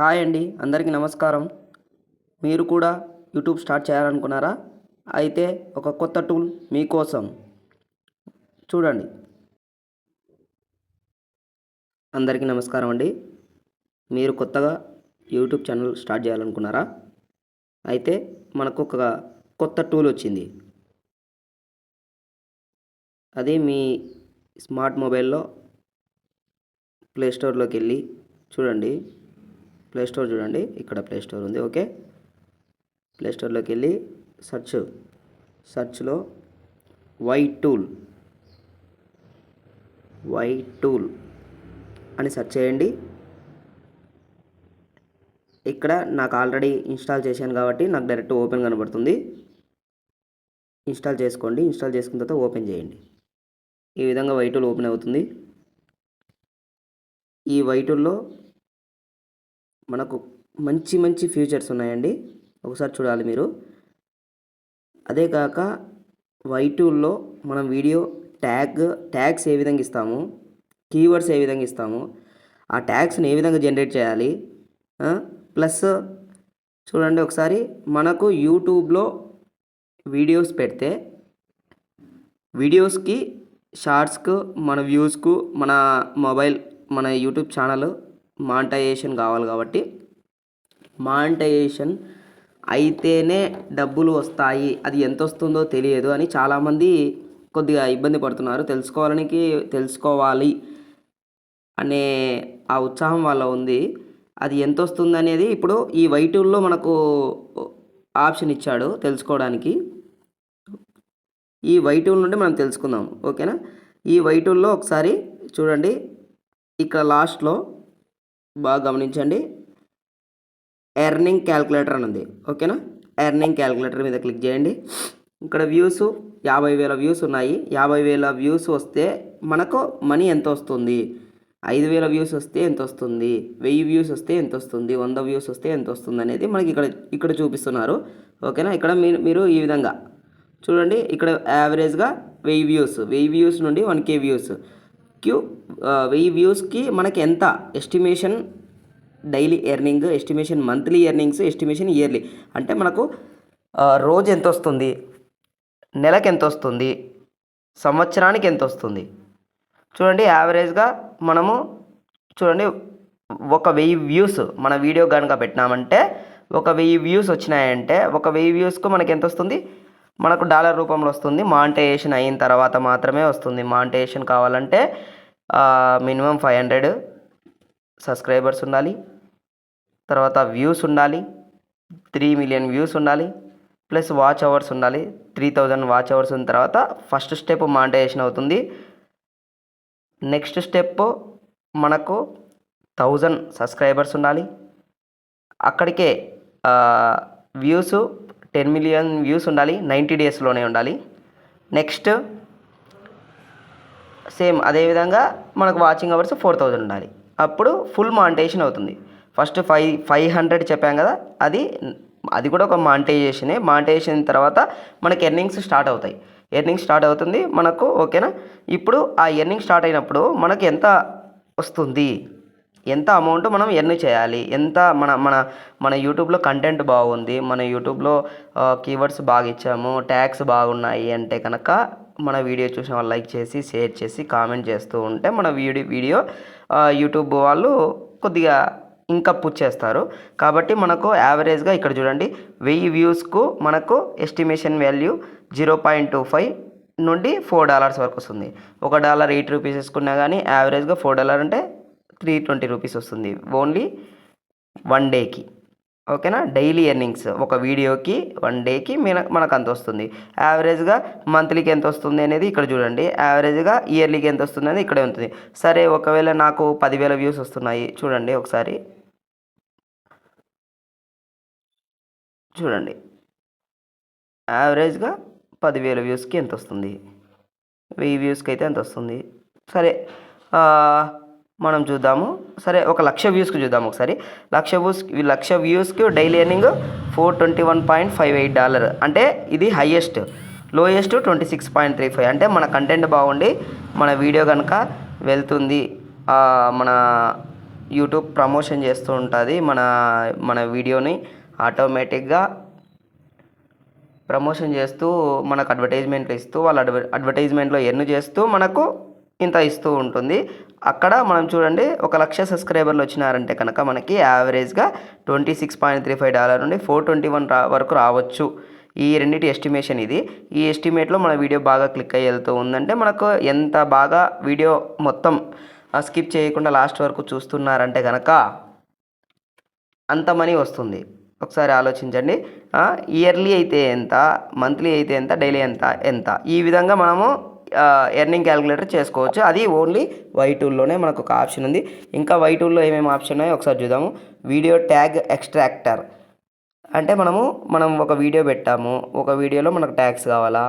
Hi అండి అందరికీ నమస్కారం. మీరు కూడా యూట్యూబ్ స్టార్ట్ చేయాలనుకున్నారా? అయితే ఒక కొత్త టూల్ మీకోసం. చూడండి. అందరికీ నమస్కారం అండి. మీరు కొత్తగా యూట్యూబ్ ఛానల్ స్టార్ట్ చేయాలనుకున్నారా? అయితే మనకు ఒక కొత్త టూల్ వచ్చింది. అది మీ స్మార్ట్ మొబైల్లో ప్లే స్టోర్లోకి వెళ్ళి చూడండి. ప్లే స్టోర్ చూడండి. ఇక్కడ ప్లే స్టోర్ ఉంది. ఓకే ప్లే స్టోర్లోకి వెళ్ళి సెర్చ్ సెర్చ్లో వై టూల్ వై టూల్ అని సెర్చ్ చేయండి. ఇక్కడ నాకు ఆల్రెడీ ఇన్స్టాల్ చేశాను కాబట్టి నాకు డైరెక్ట్ ఓపెన్ కనబడుతుంది. ఇన్స్టాల్ చేసుకోండి. ఇన్స్టాల్ చేసుకున్న తర్వాత ఓపెన్ చేయండి. ఈ విధంగా వై టూల్ ఓపెన్ అవుతుంది. ఈ వై టూల్లో మనకు మంచి మంచి ఫీచర్స్ ఉన్నాయండి. ఒకసారి చూడాలి మీరు. అదే కాక వై టూల్లో మనం వీడియో ట్యాగ్ ట్యాగ్స్ ఏ విధంగా ఇస్తాము కీవర్డ్స్ ఏ విధంగా ఇస్తాము ఆ ట్యాగ్స్ని ఏ విధంగా జనరేట్ చేయాలి ప్లస్ చూడండి ఒకసారి మనకు యూట్యూబ్లో వీడియోస్ పెడితే వీడియోస్కి షార్ట్స్కు మన వ్యూస్కు మన మొబైల్ మన యూట్యూబ్ ఛానల్ మానిటైజేషన్ కావాలి కాబట్టి మానిటైజేషన్ అయితేనే డబ్బులు వస్తాయి. అది ఎంత వస్తుందో తెలియదు అని చాలామంది కొద్దిగా ఇబ్బంది పడుతున్నారు. తెలుసుకోవాలనికి తెలుసుకోవాలి అనే ఆ ఉత్సాహం వాళ్ళ ఉంది. అది ఎంత వస్తుంది అనేది ఇప్పుడు ఈ వైటూల్లో మనకు ఆప్షన్ ఇచ్చాడు తెలుసుకోవడానికి. ఈ వైటూల్ నుండి మనం తెలుసుకుందాం. ఓకేనా? ఈ వైటూల్లో ఒకసారి చూడండి. ఇక్కడ లాస్ట్లో బాగా గమనించండి. ఎర్నింగ్ క్యాల్కులేటర్ అని ఉంది. ఓకేనా? ఎర్నింగ్ క్యాల్కులేటర్ మీద క్లిక్ చేయండి. ఇక్కడ వ్యూస్ యాభై వేల వ్యూస్ ఉన్నాయి. యాభై వేల వ్యూస్ వస్తే మనకు మనీ ఎంత వస్తుంది? ఐదు వేల వ్యూస్ వస్తే ఎంత వస్తుంది? వెయ్యి వ్యూస్ వస్తే ఎంత వస్తుంది? వంద వ్యూస్ వస్తే ఎంత వస్తుంది అనేది మనకి ఇక్కడ ఇక్కడ చూపిస్తున్నారు. ఓకేనా? ఇక్కడ మీరు మీరు ఈ విధంగా చూడండి. ఇక్కడ యావరేజ్గా వెయ్యి వ్యూస్. వెయ్యి వ్యూస్ నుండి వన్ కే వ్యూస్. క్యూ వెయ్యి వ్యూస్కి మనకి ఎంత? Estimation daily earning estimation monthly earnings estimation yearly. అంటే మనకు రోజు ఎంత వస్తుంది నెలకు ఎంత వస్తుంది సంవత్సరానికి ఎంత వస్తుంది చూడండి యావరేజ్గా మనము చూడండి ఒక వెయ్యి వ్యూస్ మన వీడియో కనుక పెట్టినామంటే ఒక వెయ్యి వ్యూస్ వచ్చినాయంటే ఒక వెయ్యి వ్యూస్కు మనకి ఎంత వస్తుంది మనకు డాలర్ రూపంలో వస్తుంది. మాంటేషన్ అయిన తర్వాత మాత్రమే వస్తుంది. మాంటేషన్ కావాలంటే మినిమం ఫైవ్ హండ్రెడ్ సబ్స్క్రైబర్స్ ఉండాలి. తర్వాత వ్యూస్ ఉండాలి. త్రీ మిలియన్ వ్యూస్ ఉండాలి. ప్లస్ వాచ్ అవర్స్ ఉండాలి. త్రీ థౌజండ్ వాచ్ అవర్స్ ఉన్న తర్వాత ఫస్ట్ స్టెప్ మానిటైజేషన్ అవుతుంది. నెక్స్ట్ స్టెప్ మనకు థౌజండ్ సబ్స్క్రైబర్స్ ఉండాలి. అక్కడికే వ్యూస్ టెన్ మిలియన్ వ్యూస్ ఉండాలి నైంటీ డేస్లోనే ఉండాలి. నెక్స్ట్ సేమ్ అదేవిధంగా మనకు వాచింగ్ అవర్స్ ఫోర్ థౌజండ్ ఉండాలి. అప్పుడు ఫుల్ మాంటేషన్ అవుతుంది. ఫస్ట్ ఫైవ్ ఫైవ్ హండ్రెడ్ చెప్పాం కదా అది అది కూడా ఒక మానిటైజేషనే. మానిటైజేషన్ తర్వాత మనకి ఎర్నింగ్స్ స్టార్ట్ అవుతాయి. ఎర్నింగ్ స్టార్ట్ అవుతుంది మనకు ఓకేనా? ఇప్పుడు ఆ ఎర్నింగ్ స్టార్ట్ అయినప్పుడు మనకి ఎంత వస్తుంది? ఎంత అమౌంట్ మనం ఎర్న్ చేయాలి? ఎంత మన మన మన యూట్యూబ్లో కంటెంట్ బాగుంది? మన యూట్యూబ్లో కీవర్డ్స్ బాగా ఇచ్చాము ట్యాగ్స్ బాగున్నాయి అంటే కనుక మన వీడియో చూసిన వాళ్ళు లైక్ చేసి షేర్ చేసి కామెంట్ చేస్తూ ఉంటే మన వీడియో వీడియో యూట్యూబ్ వాళ్ళు కొద్దిగా ఇంకా పుచ్ చేస్తారు. కాబట్టి మనకు యావరేజ్గా ఇక్కడ చూడండి వెయ్యి వ్యూస్కు మనకు estimation value zero point two five నుండి ఫోర్ డాలర్స్ వరకు వస్తుంది. ఒక డాలర్ ఎయిట్ రూపీస్ వేసుకున్నా కానీ యావరేజ్గా ఫోర్ డాలర్ అంటే త్రీ ట్వంటీ రూపీస్ వస్తుంది. ఓన్లీ వన్ డేకి. ఓకేనా? Daily earnings. ఒక వీడియోకి వన్ డేకి మన మనకు అంత వస్తుంది. యావరేజ్గా మంత్లీకి ఎంత వస్తుంది అనేది ఇక్కడ చూడండి. యావరేజ్గా ఇయర్లీకి ఎంత వస్తుంది అనేది ఇక్కడే ఉంటుంది. సరే ఒకవేళ నాకు పదివేల వ్యూస్ వస్తున్నాయి. చూడండి ఒకసారి. చూడండి. యావరేజ్గా పదివేల వ్యూస్కి ఎంత వస్తుంది? వెయ్యి వ్యూస్కి అయితే ఎంత వస్తుంది? సరే మనం చూద్దాము. సరే ఒక లక్ష వ్యూస్కి చూద్దాం ఒకసారి. Lakh views lakh వ్యూస్కి daily earning four twenty one point five eight dollar. అంటే ఇది highest lowest twenty six point three five. అంటే మన కంటెంట్ బాగుండి మన వీడియో కనుక వెళ్తుంది మన యూట్యూబ్ ప్రమోషన్ చేస్తూ ఉంటుంది మన మన వీడియోని ఆటోమేటిక్గా ప్రమోషన్ చేస్తూ మనకు అడ్వర్టైజ్మెంట్లు ఇస్తూ వాళ్ళ అడ్వ అడ్వర్టైజ్మెంట్లో ఎర్న్ చేస్తూ మనకు ఇంత ఇస్తూ ఉంటుంది. అక్కడ మనం చూడండి ఒక లక్ష సబ్స్క్రైబర్లు వచ్చినారంటే కనుక మనకి యావరేజ్గా twenty six point three five dollar నుండి ఫోర్ ట్వంటీ వన్ రా వరకు రావచ్చు. ఈ రెండింటి ఎస్టిమేషన్ ఇది. ఈ ఎస్టిమేట్లో మన వీడియో బాగా క్లిక్ అయ్యి వెళ్తూ ఉందంటే మనకు ఎంత బాగా వీడియో మొత్తం స్కిప్ చేయకుండా లాస్ట్ వరకు చూస్తున్నారంటే కనుక అంత మనీ వస్తుంది. ఒకసారి ఆలోచించండి. ఇయర్లీ అయితే ఎంత మంత్లీ అయితే ఎంత డైలీ ఎంత ఎంత? ఈ విధంగా మనము ఎర్నింగ్ క్యాలిక్యులేటర్ చేసుకోవచ్చు. అది ఓన్లీ వై టూల్లోనే మనకు ఒక ఆప్షన్ ఉంది. ఇంకా వై టూల్లో ఏమేమి ఆప్షన్ ఉన్నాయో ఒకసారి చూద్దాము. వీడియో ట్యాగ్ ఎక్స్ట్రాక్టర్ అంటే మనము మనం ఒక వీడియో పెట్టాము. ఒక వీడియోలో మనకు ట్యాగ్స్ కావాలా?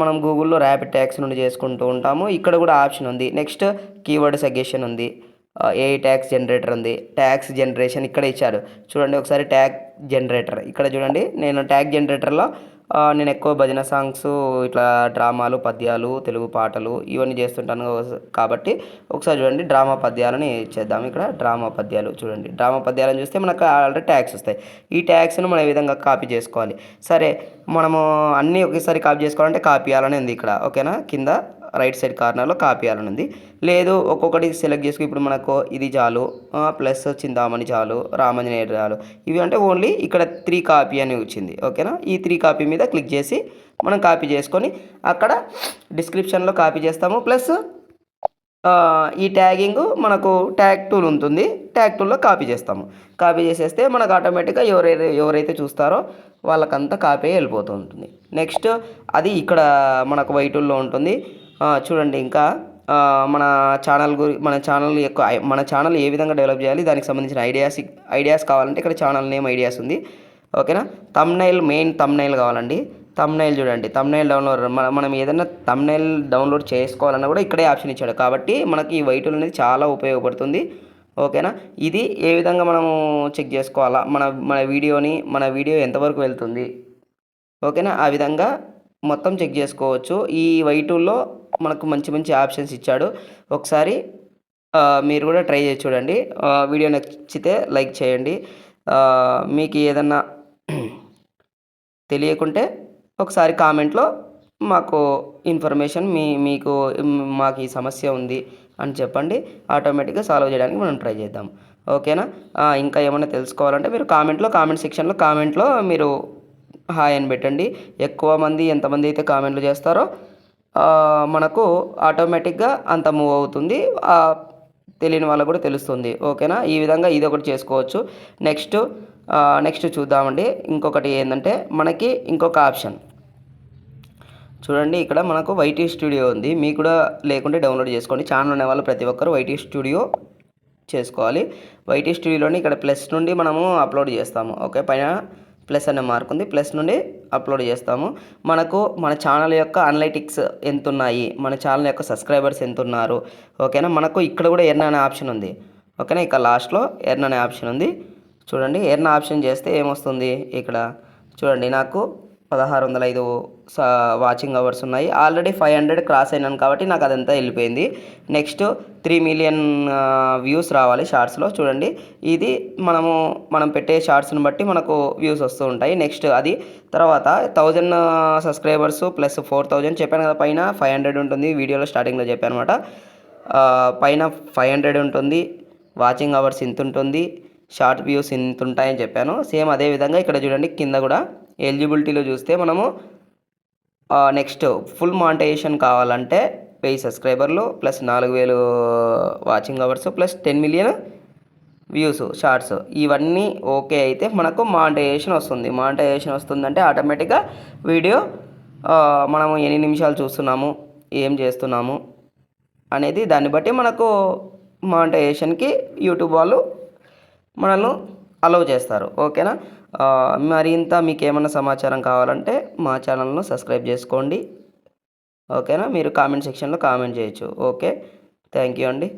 మనం గూగుల్లో ర్యాపిడ్ ట్యాగ్స్ నుండి చేసుకుంటూ ఉంటాము. ఇక్కడ కూడా ఆప్షన్ ఉంది. నెక్స్ట్ కీవర్డ్ సజెషన్ ఉంది. ఏ ట్యాక్స్ జనరేటర్ ఉంది. ట్యాక్స్ జనరేషన్ ఇక్కడ ఇచ్చారు. చూడండి ఒకసారి ట్యాగ్ జనరేటర్ ఇక్కడ చూడండి నేను ట్యాగ్ జనరేటర్లో నేను ఎక్కువ భజన సాంగ్స్ ఇట్లా డ్రామాలు పద్యాలు తెలుగు పాటలు ఇవన్నీ చేస్తుంటాను కాబట్టి ఒకసారి చూడండి డ్రామా పద్యాలని చేద్దాం. ఇక్కడ డ్రామా పద్యాలు చూడండి. డ్రామా పద్యాలను చూస్తే మనకు ఆల్రెడీ ట్యాక్స్ వస్తాయి. ఈ ట్యాక్స్ను మనం ఏ విధంగా కాపీ చేసుకోవాలి? సరే మనము అన్నీ ఒకేసారి కాపీ చేసుకోవాలంటే కాపీ చేయాలని ఉంది ఇక్కడ. ఓకేనా? కింద రైట్ సైడ్ కార్నర్లో కాపీ చేయాలని ఉంది లేదు ఒక్కొక్కటి సెలెక్ట్ చేసుకుని ఇప్పుడు మనకు ఇది చాలు ప్లస్ చిందామణి చాలు రామంజనేయ చాలు. ఇవి అంటే ఓన్లీ ఇక్కడ త్రీ కాపీ అని వచ్చింది. ఓకేనా? ఈ త్రీ కాపీ మీద క్లిక్ చేసి మనం కాపీ చేసుకొని అక్కడ డిస్క్రిప్షన్లో కాపీ చేస్తాము. ప్లస్ ఈ ట్యాగింగ్ మనకు ట్యాగ్ టూల్ ఉంటుంది. ట్యాగ్ టూల్లో కాపీ చేస్తాము. కాపీ చేసేస్తే మనకు ఆటోమేటిక్గా ఎవరైతే ఎవరైతే చూస్తారో వాళ్ళకంతా కాపీ వెళ్ళిపోతూ ఉంటుంది. నెక్స్ట్ అది ఇక్కడ మనకు వైటూల్లో ఉంటుంది. చూడండి ఇంకా మన ఛానల్ గురి మన ఛానల్ యొక్క మన ఛానల్ ఏ విధంగా డెవలప్ చేయాలి దానికి సంబంధించిన ఐడియాస్ ఐడియాస్ కావాలంటే ఇక్కడ ఛానల్ నేమ్ ఐడియాస్ ఉంది. ఓకేనా? తమ్నైల్ మెయిన్ తమ్నైల్ కావాలండి. తమ్నైల్ చూడండి. తమ్నైల్ డౌన్లోడ్ మన మనం ఏదైనా తమ్నైల్ డౌన్లోడ్ చేసుకోవాలన్నా కూడా ఇక్కడే ఆప్షన్ ఇచ్చాడు. కాబట్టి మనకి ఈ వైటల్ అనేది చాలా ఉపయోగపడుతుంది. ఓకేనా? ఇది ఏ విధంగా మనము చెక్ చేసుకోవాలా? మన మన వీడియోని మన వీడియో ఎంతవరకు వెళ్తుంది? ఓకేనా? ఆ విధంగా మొత్తం చెక్ చేసుకోవచ్చు. ఈ వైటూల్లో మనకు మంచి మంచి ఆప్షన్స్ ఇచ్చాడు. ఒకసారి మీరు కూడా ట్రై చేసి చూడండి. వీడియో నచ్చితే లైక్ చేయండి. మీకు ఏదన్నా తెలియకుంటే ఒకసారి కామెంట్లో మాకు ఇన్ఫర్మేషన్ మీ మీకు మాకు ఈ సమస్య ఉంది అని చెప్పండి. ఆటోమేటిక్గా సాల్వ్ చేయడానికి మనం ట్రై చేద్దాం. ఓకేనా? ఇంకా ఏమైనా తెలుసుకోవాలంటే మీరు కామెంట్లో కామెంట్ సెక్షన్లో కామెంట్లో మీరు హాయ్ అని పెట్టండి. ఎక్కువ మంది ఎంతమంది అయితే కామెంట్లు చేస్తారో మనకు ఆటోమేటిక్గా అంత మూవ్ అవుతుంది. తెలియని వాళ్ళకు కూడా తెలుస్తుంది. ఓకేనా? ఈ విధంగా ఇది ఒకటి చేసుకోవచ్చు. నెక్స్ట్ నెక్స్ట్ చూద్దామండి. ఇంకొకటి ఏంటంటే మనకి ఇంకొక ఆప్షన్. చూడండి ఇక్కడ మనకు వైటీ స్టూడియో ఉంది. మీకు కూడా లేకుంటే డౌన్లోడ్ చేసుకోండి. ఛానల్ ఉన్న వాళ్ళు ప్రతి ఒక్కరు వైటీ స్టూడియో చేసుకోవాలి. వైటీ స్టూడియోలోని ఇక్కడ ప్లస్ నుండి మనము అప్లోడ్ చేస్తాము. ఓకే? పైన ప్లస్ అనే మార్క్ ఉంది. ప్లస్ నుండి అప్లోడ్ చేస్తాము. మనకు మన ఛానల్ యొక్క అనలైటిక్స్ ఎంత ఉన్నాయి మన ఛానల్ యొక్క సబ్స్క్రైబర్స్ ఎంత ఉన్నారు ఓకేనా? మనకు ఇక్కడ కూడా ఎర్న్ అనే ఆప్షన్ ఉంది. ఓకేనా? ఇక్కడ లాస్ట్లో ఎర్న్ అనే ఆప్షన్ ఉంది. చూడండి ఎర్న్ ఆప్షన్ చేస్తే ఏమొస్తుంది? ఇక్కడ చూడండి నాకు పదహారు వందల ఐదు వాచింగ్ అవర్స్ ఉన్నాయి. ఆల్రెడీ ఫైవ్ హండ్రెడ్ క్రాస్ అయినాను కాబట్టి నాకు అదంతా వెళ్ళిపోయింది. నెక్స్ట్ త్రీ మిలియన్ వ్యూస్ రావాలి షార్ట్స్లో. చూడండి ఇది మనము మనం పెట్టే షార్ట్స్ని బట్టి మనకు వ్యూస్ వస్తూ ఉంటాయి. నెక్స్ట్ అది తర్వాత thousand subscribers plus four thousand చెప్పాను కదా పైన ఫైవ్ హండ్రెడ్ ఉంటుంది. వీడియోలో స్టార్టింగ్లో చెప్పాను అనమాట పైన ఫైవ్ హండ్రెడ్ ఉంటుంది. వాచింగ్ అవర్స్ ఇంత ఉంటుంది. షార్ట్ వ్యూస్ ఇంత ఉంటాయని చెప్పాను. సేమ్ అదే విధంగా ఇక్కడ చూడండి కింద కూడా ఎలిజిబిలిటీలో చూస్తే మనము నెక్స్ట్ ఫుల్ మానిటైజేషన్ కావాలంటే వెయ్యి సబ్స్క్రైబర్లు ప్లస్ నాలుగు వేలు watching hours plus ten million views shorts. ఇవన్నీ ఓకే అయితే మనకు మానిటైజేషన్ వస్తుంది. మానిటైజేషన్ వస్తుందంటే ఆటోమేటిక్గా వీడియో మనము ఎన్ని నిమిషాలు చూస్తున్నాము ఏం చేస్తున్నాము అనేది దాన్ని బట్టి మనకు మానిటైజేషన్కి యూట్యూబ్ వాళ్ళు మనల్ని అలౌ చేస్తారు. ఓకేనా? మరింత మీకు ఏమైనా సమాచారం కావాలంటే మా ఛానల్ను సబ్స్క్రైబ్ చేసుకోండి. ఓకేనా? మీరు కామెంట్ సెక్షన్లో కామెంట్ చేయొచ్చు. ఓకే? థ్యాంక్ యూ అండి.